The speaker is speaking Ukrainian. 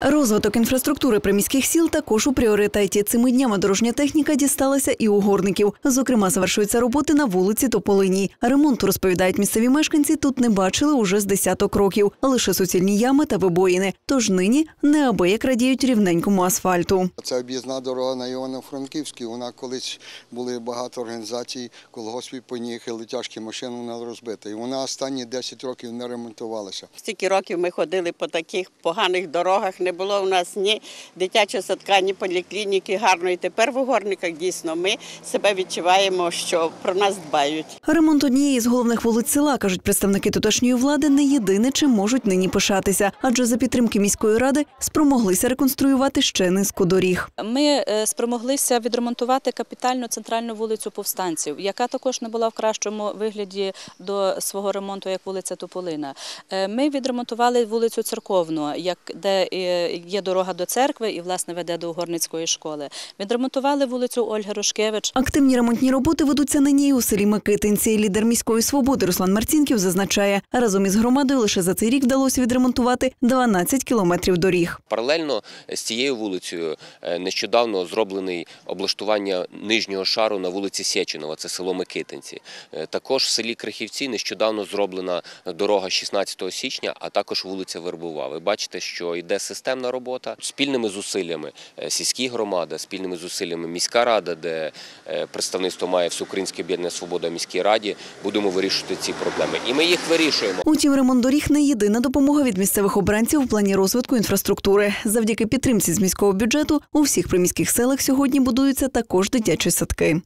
Розвиток інфраструктури приміських сіл також у пріоритеті. Цими днями дорожня техніка дісталася і у горників. Зокрема, завершуються роботи на вулиці Тополиній. Ремонту, розповідають місцеві мешканці, тут не бачили уже з десяток років. Лише суцільні ями та вибоїни. Тож нині неабияк радіють рівненькому асфальту. Це об'їзна дорога на Івано-Франківській. Вона колись були багато організацій, колгоспів поїхали, тяжкі машини вона розбита. І вона останні 10 років не ремонтувалася. Стільки років ми ходили по таких поганих дорогах. Не було у нас ні дитячого садка, ні поліклініки гарної. Тепер в угорниках дійсно ми себе відчуваємо, що про нас дбають. Ремонт однієї з головних вулиць села, кажуть представники тутешньої влади, не єдине, чим можуть нині пишатися. Адже за підтримки міської ради спромоглися реконструювати ще низку доріг. Ми е, спромоглися відремонтувати капітально центральну вулицю повстанців, яка також не була в кращому вигляді до свого ремонту, як вулиця Тополина. Е, Ми відремонтували вулицю Церковну, як де е, є дорога до церкви і власне веде до Угорницької школи. Відремонтували вулицю Ольги Рушкевич. Активні ремонтні роботи ведуться нині і у селі Микитинці. Лідер міської свободи Руслан Марцінків зазначає, разом із громадою лише за цей рік вдалося відремонтувати 12 кілометрів доріг. Паралельно з цією вулицею е, нещодавно зроблений облаштування нижнього шару на вулиці Сєчинова, це село Микитинці. Е, Також в селі Крихівці нещодавно зроблена дорога 16 січня, а також вулиця Вербова. Ви бачите, що йде системна робота спільними зусиллями е, сільські громади, спільними зусиллями міська рада, де е, представництво має Всеукраїнське об'єднання Свобода міській раді. Будемо вирішувати ці проблеми, і ми їх вирішуємо. Утім, ремонт доріг не єдина допомога від місцевих обранців в плані розвитку інфраструктури. Завдяки підтримці з міського бюджету у всіх приміських селах сьогодні будуються також дитячі садки.